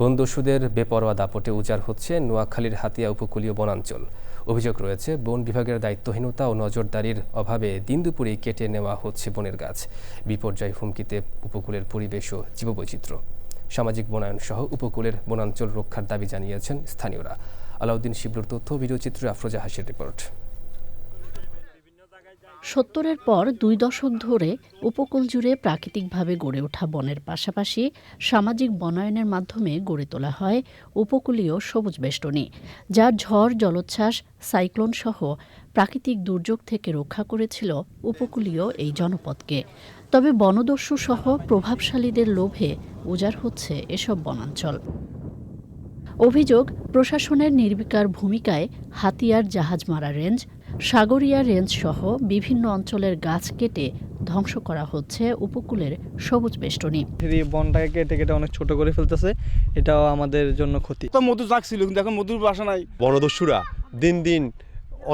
বনদস্যুদের বেপরোয়া দাপটে উজাড় হচ্ছে নোয়াখালীর হাতিয়া উপকূলীয় বনাঞ্চল। অভিযোগ রয়েছে, বন বিভাগের দায়িত্বহীনতা ও নজরদারির অভাবে দিন দুপুরে কেটে নেওয়া হচ্ছে বনের গাছ। বিপর্যয় হুমকিতে উপকূলের পরিবেশ ও জীববৈচিত্র্য। সামাজিক বনায়ন সহ উপকূলের বনাঞ্চল রক্ষার দাবি জানিয়েছেন স্থানীয়রা। আলাউদ্দিন শিবলুর তথ্য ভিডিওচিত্রে আফরোজা হাসির রিপোর্ট। সত্তরের পর দুই দশক ধরে উপকূল জুড়ে প্রাকৃতিকভাবে গড়ে ওঠা বনের পাশাপাশি সামাজিক বনায়নের মাধ্যমে গড়ে তোলা হয় উপকূলীয় সবুজ বেষ্টনী যা ঝড়, জলোচ্ছ্বাস, সাইক্লোন সহ প্রাকৃতিক দুর্যোগ থেকে রক্ষা করেছিল উপকূলীয় এই জনপদকে। তবে বনদস্যু সহ প্রভাবশালীদের লোভে উজাড় হচ্ছে এসব বনাঞ্চল। অভিযোগ, প্রশাসনের নির্বিকার ভূমিকায় হাতিয়ার জাহাজমারা রেঞ্জ সাগরিয়া রেঞ্জ সহ বিভিন্ন অঞ্চলের গাছ কেটে ধ্বংস করা হচ্ছে উপকূলের সবুজ বেষ্টনী। এই বনটাকে কেটে কেটে অনেক ছোট করে ফেলতেছে এটাও আমাদের জন্য ক্ষতি। তো মধু জাগছিল কিন্তু এখন মধুর বাসা নাই। বনদস্যুরা দিন দিন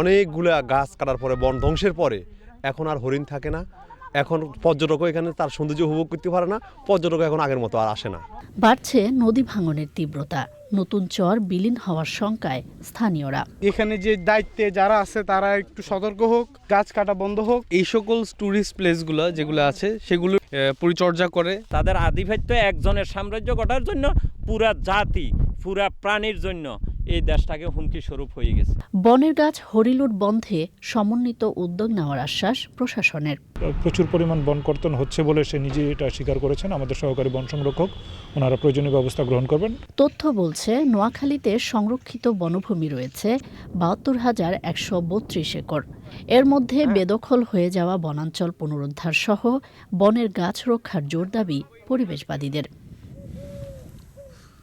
অনেকগুলা গাছ কাটার পরে বন ধ্বংসের পরে এখন আর হরিণ থাকে না। এখন পর্যটকও এখানে তার সৌন্দর্য উপভোগ করতে পারে না পর্যটক এখন আগের মতো আর আসে না। বাড়ছে নদী ভাঙনের তীব্রতা। নতুন চর বিলীন হওয়ার শঙ্কায় স্থানীয়রা। এখানে যে দায়িত্বে যারা আছে তারা একটু সতর্ক হোক গাছ কাটা বন্ধ হোক। এই সকল ট্যুরিস্ট প্লেসগুলো যেগুলো আছে সেগুলো পরিচর্যা করে। তাদের আধিপত্য একজনের সাম্রাজ্য গঠার জন্য পুরা জাতি পুরা প্রাণীর জন্য। এই দেশটাকে হুমকি স্বরূপ হয়ে গেছে। বনের গাছ হরিলুট বন্ধে সমন্বিত উদ্যোগ নেওয়ার আশ্বাস প্রশাসনের। প্রচুর পরিমাণ বন কর্তন হচ্ছে বলে সে নিজেই এটা স্বীকার করেছেন। আমাদের সহকারী বন সংরক্ষক ওনারা প্রয়োজনীয় ব্যবস্থা গ্রহণ করবেন। তথ্য বলছে নোয়াখালীতে সংরক্ষিত বনভূমি রয়েছে বাহাত্তর হাজার একশো বত্রিশ একর। এর মধ্যে বেদখল হয়ে যাওয়া বনাঞ্চল পুনরুদ্ধার সহ বনের গাছ রক্ষার জোর দাবি পরিবেশবাদীদের।